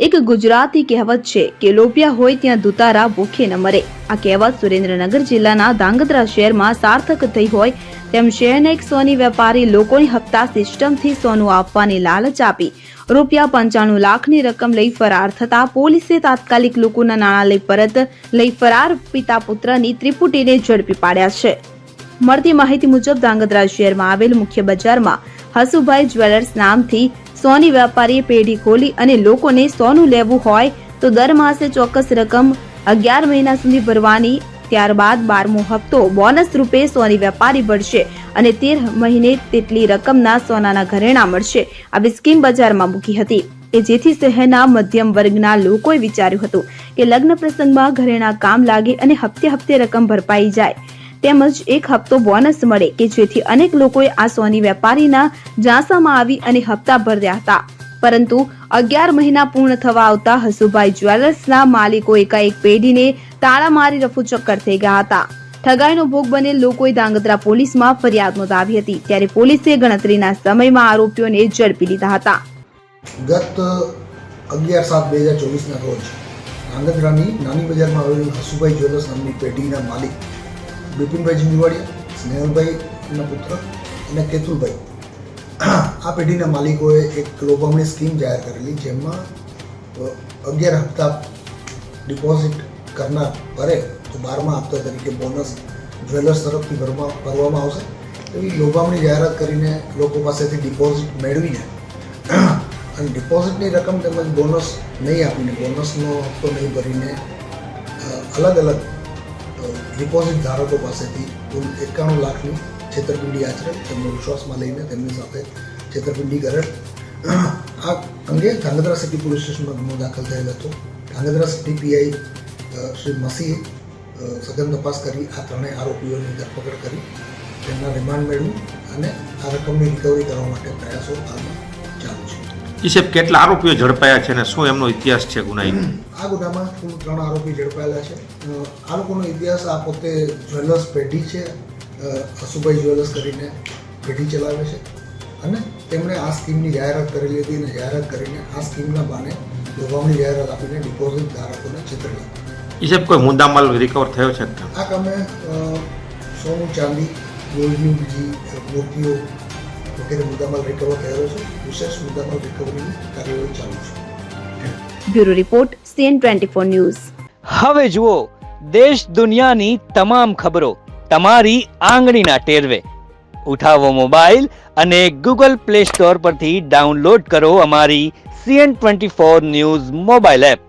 એક ગુજરાતી કહેવત છે કે લોપિયા હોય ત્યાં દુતારા ભૂખે ન મરે. આ કહેવત સુરેન્દ્રનગર જિલ્લાના ધાંગધ્રા શહેરમાં સાર્થક થઈ હોય તેમ શહેરના એક સોની વેપારી લોકોની હપ્તા સિસ્ટમથી સોનું આપવાની લાલચ આપી. રૂપિયા પંચાણું લાખની રકમ લઈ ફરાર થતા પોલીસે તાત્કાલિક લોકોના નાણાં લઈ પરત લઈ ફરાર પિતા પુત્રની ત્રિપુટીને ઝડપી પાડ્યા છે. મળતી માહિતી મુજબ ધાંગધ્રા શહેરમાં આવેલ મુખ્ય બજારમાં હસુભાઈ જ્વેલર્સ નામથી સોની વેપારીએ પેઢી ખોલી અને લોકોને સોનું લેવું હોય તો દર માસે ચોક્કસ રકમ અગિયાર મહિના સુધી ભરવાની, ત્યારબાદ બારમો હપ્તો બોનસ રૂપે સોની વેપારી ભરશે અને તેર મહિને તેટલી રકમના સોનાના ઘરેણા મળશે. આવી સ્કીમ બજારમાં મૂકી હતી કે જેથી શહેરના મધ્યમ વર્ગના લોકોએ વિચાર્યું હતું કે લગ્ન પ્રસંગમાં ઘરેણા કામ લાગે અને હપ્તે હપ્તે રકમ ભરપાઈ જાય. તેમજ એક હપ્તો બોનસ મળે કે જેથી અનેક લોકોએ આ સોની વેપારીના ઝાંસામાં આવી અને હપ્તા ભર્યા હતા. પરંતુ અગિયાર મહિના પૂર્ણ થવા આવતા હસુભાઈ જ્વેલર્સના માલિકો એકાએક પેઢીને તાળા મારી રફુચક્કર થઈ ગયા હતા. ઠગાઈનો ભોગ બનેલ લોકોએ ધાંગધ્રા પોલીસમાં ફરિયાદ નોંધાવી હતી, ત્યારે પોલીસે ગણતરીના સમયમાં આરોપીઓને ઝડપી લીધા હતા. ગત અગિયાર સાત બે હજાર ચોવીસના રોજ ધાંગધ્રાની નાની બજારમાં આવેલી હસુભાઈ જ્વેલર્સ નામની પેઢીના માલિક બિપિનભાઈ જીંજવાડિયા સ્નેહલભાઈના પુત્ર અને કેતુલભાઈ. આ પેઢીના માલિકોએ એક લોભામણી સ્કીમ જાહેર કરેલી જેમાં અગિયાર હપ્તા ડિપોઝિટ કરનાર ભરે તો બારમા હપ્તા તરીકે બોનસ જ્વેલર્સ તરફથી ભરવા, ભરવામાં આવશે. એવી લોભામણી જાહેરાત કરીને લોકો પાસેથી ડિપોઝિટ મેળવીને, અને ડિપોઝિટની રકમ તેમજ બોનસ નહીં આપીને, બોનસનો હપ્તો નહીં ભરીને અલગ અલગ ડિપોઝિટ ધારકો પાસેથી કુલ એકાણું લાખની છેતરપિંડી આચરણ તેમનો વિશ્વાસમાં લઈને તેમની સાથે છેતરપિંડી કરેલ. આ અંગે ધાંગધ્રા સિટી પોલીસ સ્ટેશનમાં ગુનો દાખલ થયેલ હતો. Dhangadhra city P I Shri મસીએ સઘન તપાસ કરી, આ ત્રણેય આરોપીઓની ધરપકડ કરી. તેમના રિમાન્ડ મેળવી અને આ રકમની રિકવરી કરવા માટે પ્રયાસો હાલમાં ઈસેબ કેટલા આરોપીઓ ઝડપાયા છે અને શું એમનો ઇતિહાસ છે ગુનાહિત આ ગુનામાં કુલ ત્રણ આરોપી ઝડપાયેલા છે. આ લોકોનો ઇતિહાસ આ પોતે જ્વેલર્સ પેઢી છે. અ, હસુભાઈ જ્વેલર્સ કરીને પેઢી ચલાવે છે. અને તેમણે આ સ્કીમની જાહેરાત કરેલી હતી અને જાહેરાત કરીને આ સ્કીમના બાને લોભામણી જાહેરાત આપીને ડિપોઝિટ ધારકોને છેતરેલા. ઈસેબ કોઈ મુદ્દામાલ રિકવર થયો છે? આ કામે સોનું ચાંદી ગોલ્ડની બીજી મૂર્તિઓ વગેરે મુદ્દામાલ રિકવર થયેલો છે વિશેષ મુદ્દામાલ રિકવરીની કાર્યવાહી ચાલુ છે bureau report C N twenty four news હવે જુઓ દેશ દુનિયાની તમામ ખબરો તમારી આંગળીના ટેરવે. ઉઠાવો મોબાઈલ અને ગૂગલ પ્લે સ્ટોર પરથી ડાઉનલોડ કરો અમારી C N twenty four news mobile app.